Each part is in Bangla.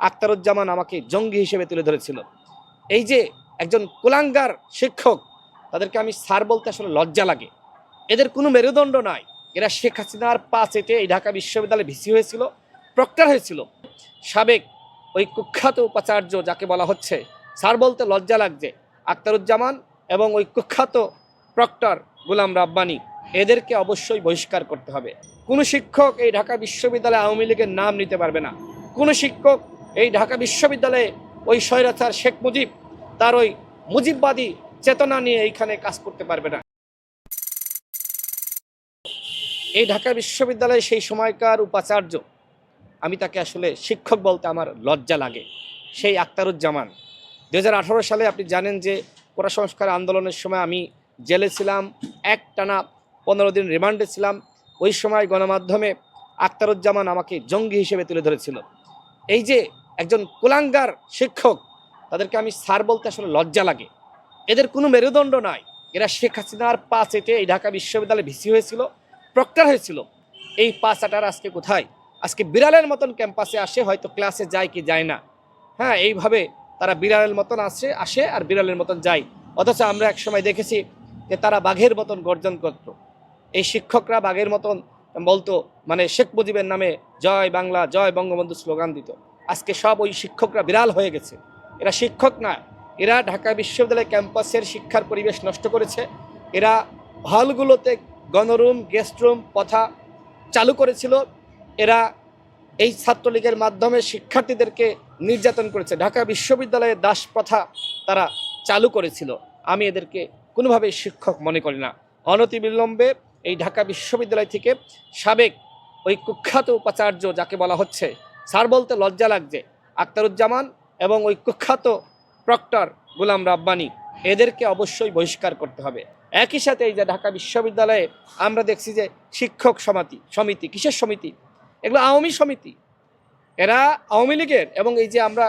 আখতারুজ্জামান আমাকে জঙ্গি হিসেবে তুলে ধরেছিল। এই যে একজন কুলাঙ্গার শিক্ষক, তাদেরকে আমি স্যার বলতে আসলে লজ্জা লাগে। এদের কোনো মেরুদণ্ড নাই। এরা শেখ হাসিনার পা চেটে এই ঢাকা বিশ্ববিদ্যালয়ে ভিসি হয়েছিল, প্রক্টর হয়েছিল। সাবেক ওই কুখ্যাত উপাচার্য যাকে বলা হচ্ছে, স্যার বলতে লজ্জা লাগছে, আখতারুজ্জামান এবং ওই কুখ্যাত প্রক্টর গুলাম রাব্বানি, এদেরকে অবশ্যই বহিষ্কার করতে হবে। কোনো শিক্ষক এই ঢাকা বিশ্ববিদ্যালয়ে আওয়ামী লীগের নাম নিতে পারবে না। কোনো শিক্ষক এই ঢাকা বিশ্ববিদ্যালয়ে ওই স্বৈরাচার শেখ মুজিব, তার ওই মুজিববাদী চেতনা নিয়ে এইখানে কাজ করতে পারবে না। এই ঢাকা বিশ্ববিদ্যালয়ে সেই সময়কার উপাচার্য, আমি তাকে আসলে শিক্ষক বলতে আমার লজ্জা লাগে। সেই আক্তারুজ্জামান দু হাজার আঠারো সালে আপনি জানেন যে কোটা সংস্কার আন্দোলনের সময় আমি জেলে ছিলাম এক টানা পনেরো দিন রিমান্ডে ছিলাম। ওই সময় গণমাধ্যমে আক্তারুজ্জামান আমাকে জঙ্গি হিসেবে তুলে ধরেছিল। এই যে একজন কুলাঙ্গার শিক্ষক, তাদেরকে আমি স্যার বলতে আসলে লজ্জা লাগে। এদের কোনো মেরুদণ্ড নাই। এরা শেখ হাসিনার পা চেটে এই ঢাকা বিশ্ববিদ্যালয়ে ভিসি হয়েছিল, প্রক্টর হয়েছিল। এই পা চাটার আজকে কোথায়? আজকে বিড়ালের মতন ক্যাম্পাসে আসে, হয়তো ক্লাসে যায় কি যায় না। হ্যাঁ এইভাবে তারা বিড়ালের মতন আসে আসে আর বিড়ালের মতন যায়। অথচ আমরা এক সময় দেখেছি যে তারা বাঘের মতন গর্জন করত। এই শিক্ষকরা বাঘের মতন বলতো মানে শেখ মুজিবের নামে জয় বাংলা, জয় বঙ্গবন্ধু স্লোগান দিত। আজকে সব ওই শিক্ষকরা বিড়াল হয়ে গেছে। এরা শিক্ষক না, এরা ঢাকা বিশ্ববিদ্যালয় ক্যাম্পাসের শিক্ষার পরিবেশ নষ্ট করেছে। এরা হলগুলোতে গণরুম গেস্টরুম পথা চালু করেছিল। এরা এই ছাত্রলীগের মাধ্যমে শিক্ষার্থীদেরকে নির্যাতন করেছে। ঢাকা বিশ্ববিদ্যালয়ে দাস প্রথা তারা চালু করেছিল। আমি এদেরকে কোনোভাবেই শিক্ষক মনে করি না। অনতিবিলম্বে এই ঢাকা বিশ্ববিদ্যালয় থেকে সাবেক ওই কুখ্যাত উপাচার্য, যাকে বলা হচ্ছে স্যার বলতে লজ্জা লাগছে। আক্তারুজ্জামান এবং ওই কুখ্যাত প্রক্টর গুলাম রাব্বানি, এদেরকে অবশ্যই বহিষ্কার করতে হবে। একই সাথে এই যে ঢাকা বিশ্ববিদ্যালয়ে আমরা দেখছি যে শিক্ষক সমিতি সমিতি, কিসের সমিতি? এগুলো আওয়ামী সমিতি। এরা আওয়ামী লীগের এবং এই যে আমরা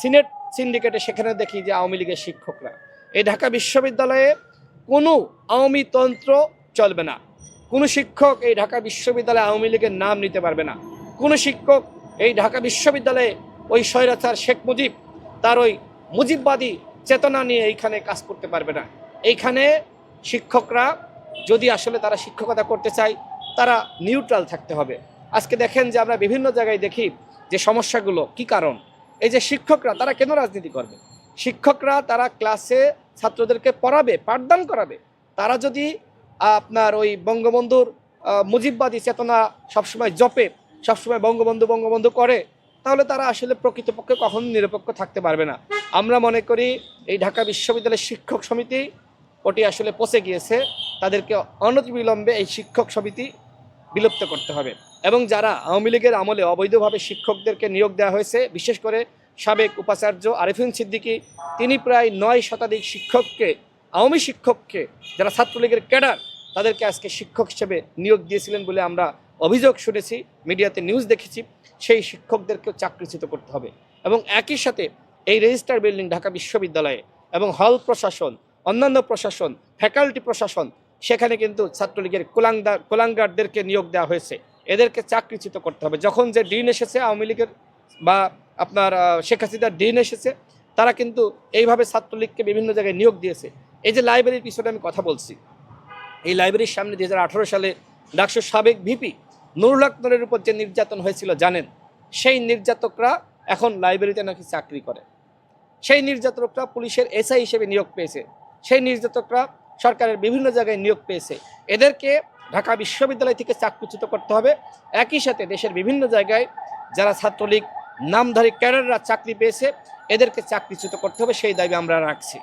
সিনেট সিন্ডিকেটে সেখানে দেখি যে আওয়ামী লীগের শিক্ষকরা। এই ঢাকা বিশ্ববিদ্যালয়ে কোনো আওয়ামী তন্ত্র চলবে না। কোনো শিক্ষক এই ঢাকা বিশ্ববিদ্যালয়ে আওয়ামী লীগের নাম নিতে পারবে না। কোনো শিক্ষক এই ঢাকা বিশ্ববিদ্যালয়ে ওই স্বৈরাচার শেখ মুজিব, তার ওই মুজিববাদী চেতনা নিয়ে এইখানে কাজ করতে পারবে না। এইখানে শিক্ষকরা, যদি আসলে তারা শিক্ষকতা করতে চায়, তারা নিউট্রাল থাকতে হবে। আজকে দেখেন যে আমরা বিভিন্ন জায়গায় দেখি যে সমস্যাগুলো, কি কারণ? এই যে শিক্ষকরা, তারা কেন রাজনীতি করবে? শিক্ষকরা, তারা ক্লাসে ছাত্রদেরকে পড়াবে, পাঠদান করাবে। তারা যদি আপনার ওই বঙ্গবন্ধুর মুজিববাদী চেতনা সবসময় জপে সবসময় বঙ্গবন্ধু বঙ্গবন্ধু করে, তাহলে তারা আসলে প্রকৃতপক্ষে কখনো নিরপেক্ষ থাকতে পারবে না। আমরা মনে করি এই ঢাকা বিশ্ববিদ্যালয়ের শিক্ষক সমিতি, ওটি আসলে পচে গিয়েছে, তাদেরকে অনতিবিলম্বে এই শিক্ষক সমিতি বিলুপ্ত করতে হবে। এবং যারা আওয়ামী লীগের আমলে অবৈধভাবে শিক্ষকদেরকে নিয়োগ দেওয়া হয়েছে, বিশেষ করে সাবেক উপাচার্য আরিফিন সিদ্দিকী, তিনি প্রায় নয় শতাধিক শিক্ষককে, আওয়ামী শিক্ষককে, যারা ছাত্রলীগের ক্যাডার তাদেরকে আজকে শিক্ষক হিসেবে নিয়োগ দিয়েছিলেন বলে আমরা অভিযোগ শুনেছি, মিডিয়াতে নিউজ দেখেছি, সেই শিক্ষকদেরকেও চাকরিচ্যুত করতে হবে। এবং একই সাথে এই রেজিস্টার বিল্ডিং ঢাকা বিশ্ববিদ্যালয়ে এবং হল প্রশাসন, অন্যান্য প্রশাসন ফ্যাকাল্টি প্রশাসন, সেখানে কিন্তু ছাত্রলীগের কোলাঙ্গার কোলাঙ্গারদেরকে নিয়োগ দেওয়া হয়েছে। এদেরকে চাকরিচ্যুত করতে হবে। যখন যে ডিন এসেছে আওয়ামী লীগের বা আপনার শেখ হাসিনার ডিন এসেছে, তারা কিন্তু এইভাবে ছাত্রলীগকে বিভিন্ন জায়গায় নিয়োগ দিয়েছে। এই যে লাইব্রেরির পিছনে আমি কথা বলছি এই লাইব্রেরির সামনে দুই হাজার আঠারো সালে ডাকসুর সাবেক ভিপি নুরুল আক্তরের উপর যে নির্যাতন হয়েছিল জানেন, সেই নির্যাতকরা এখন লাইব্রেরিতে নাকি চাকরি করে। সেই নির্যাতকরা পুলিশের এসআই হিসেবে নিয়োগ পেয়েছে। সেই নির্যাতকরা সরকারের বিভিন্ন জায়গায় নিয়োগ পেয়েছে। এদেরকে ঢাকা বিশ্ববিদ্যালয় থেকে চাকরিচ্যুত করতে হবে। একই সাথে দেশের বিভিন্ন জায়গায় যারা ছাত্রলীগ, নামধারী ক্যাডাররা চাকরি পেয়েছে, এদেরকে চাকরিচ্যুত করতে হবে। সেই দাবি আমরা রাখছি।